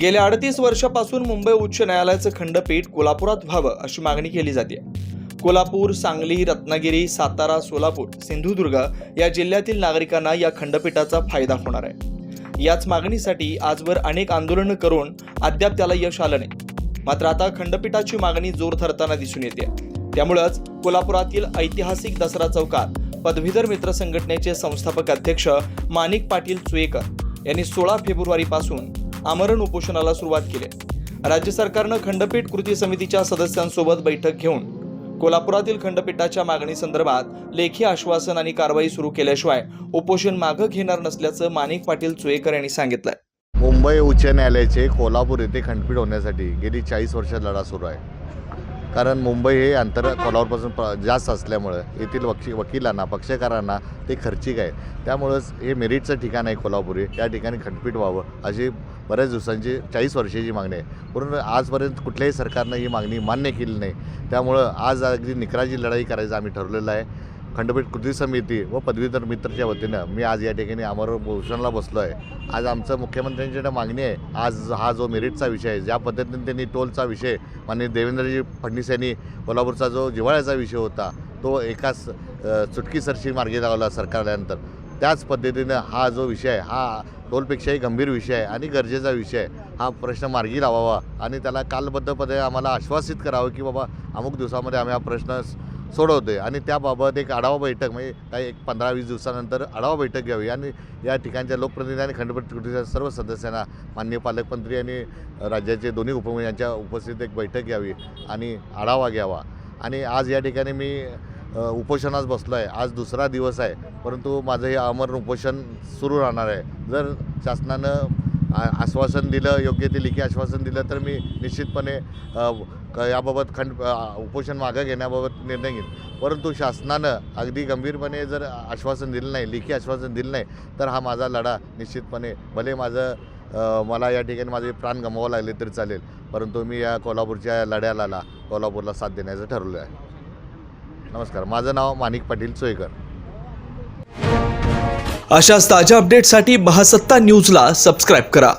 गेल्या अडतीस वर्षापासून मुंबई उच्च न्यायालयाचं खंडपीठ कोल्हापुरात व्हावं अशी मागणी केली जाते. कोल्हापूर सांगली रत्नागिरी सातारा सोलापूर सिंधुदुर्ग या जिल्ह्यातील नागरिकांना या खंडपीठाचा फायदा होणार आहे. याच मागणीसाठी आजवर अनेक आंदोलनं करून अद्याप त्याला यश आलं नाही. मात्र आता खंडपीठाची मागणी जोर धरताना दिसून येते. त्यामुळंच कोल्हापुरातील ऐतिहासिक दसरा चौकात पदवीधर मित्र संघटनेचे संस्थापक अध्यक्ष माणिक पाटील चुएकर यांनी सोळा फेब्रुवारीपासून आमरण उपोषणाला सुरुवात केली. राज्य सरकारनं खंडपीठ कृती समितीच्या सदस्यांसोबत बैठक घेऊन कोल्हापुरातील खंडपीठाच्या मागणी संदर्भात लेखी आश्वासन आणि कारवाई सुरू केल्याशिवाय उपोषण मागं घेणार नसल्याचं माणिक पाटील चुयेकर यांनी सांगितलंय. मुंबई उच्च न्यायालयाचे कोल्हापूर येथे खंडपीठ होण्यासाठी गेली चाळीस वर्ष लढा सुरू आहे. कारण मुंबई हे अंतर कोल्हापूरपासून प जास्त असल्यामुळं येथील वकी वकिलांना पक्षकारांना ते खर्चिक आहे. त्यामुळंच हे मेरिटचं ठिकाण आहे कोल्हापूर या ठिकाणी खंडपीठ व्हावं अशी बऱ्याच दिवसांची चाळीस वर्षाची मागणी आहे. परंतु आजपर्यंत कुठल्याही सरकारनं ही मागणी मान्य केली नाही. त्यामुळं आज अगदी निकराची लढाई करायचं आम्ही ठरवलेलं आहे. खंडपीठ कृती समिती व पदवीधर मित्रच्या वतीनं मी आज या ठिकाणी अमर भूषणला बसलो आहे. आज आमचं मुख्यमंत्र्यांची मागणी आहे आज हा जो मेरिटचा विषय आहे ज्या पद्धतीने त्यांनी टोलचा विषय माननीय देवेंद्रजी फडणवीस यांनी कोल्हापूरचा जो जिव्हाळ्याचा विषय होता तो एकाच चुटकीसरशी मार्गी लावला सरकारल्यानंतर. त्याच पद्धतीनं हा जो विषय हा टोलपेक्षाही गंभीर विषय आहे आणि गरजेचा विषय आहे हा प्रश्न मार्गी लावावा आणि त्याला कालबद्धपणे आम्हाला आश्वासित करावं की बाबा अमुक दिवसामध्ये आम्ही हा प्रश्न सोडवतोय. आणि त्याबाबत एक आढावा बैठक म्हणजे काही एक पंधरा वीस दिवसानंतर आढावा बैठक घ्यावी. आणि या ठिकाणच्या लोकप्रतिनिधी आणि खंडपीठ सर्व सदस्यांना माननीय पालकमंत्री आणि राज्याचे दोन्ही उपमुख्यमंत्री यांच्या उपस्थितीत एक बैठक घ्यावी आणि आढावा घ्यावा. आणि आज या ठिकाणी मी उपोषणास बसलो आहे आज दुसरा दिवस आहे. परंतु माझं हे अमर उपोषण सुरू राहणार आहे. जर शासनानं आ- आश्वासन दिलं योग्य ते लेखी आश्वासन दिलं तर मी निश्चितपणे क- याबाबत खंड उपोषण मागं घेण्याबाबत निर्णय घेईन. परंतु शासनानं अगदी गंभीरपणे जर आश्वासन दिलं नाही लेखी आश्वासन दिलं नाही तर हा माझा लढा निश्चितपणे भले माझं मला या ठिकाणी माझे प्राण गमवावं लागले तरी चालेल. परंतु मी या कोल्हापूरच्या लढ्याला कोल्हापूरला साथ देण्याचं ठरवलं आहे. नमस्कार माझं नाव माणिक पाटील चोयकर. अशाच ताज्या अपडेटसाठी महासत्ता न्यूजला सबस्क्राईब करा.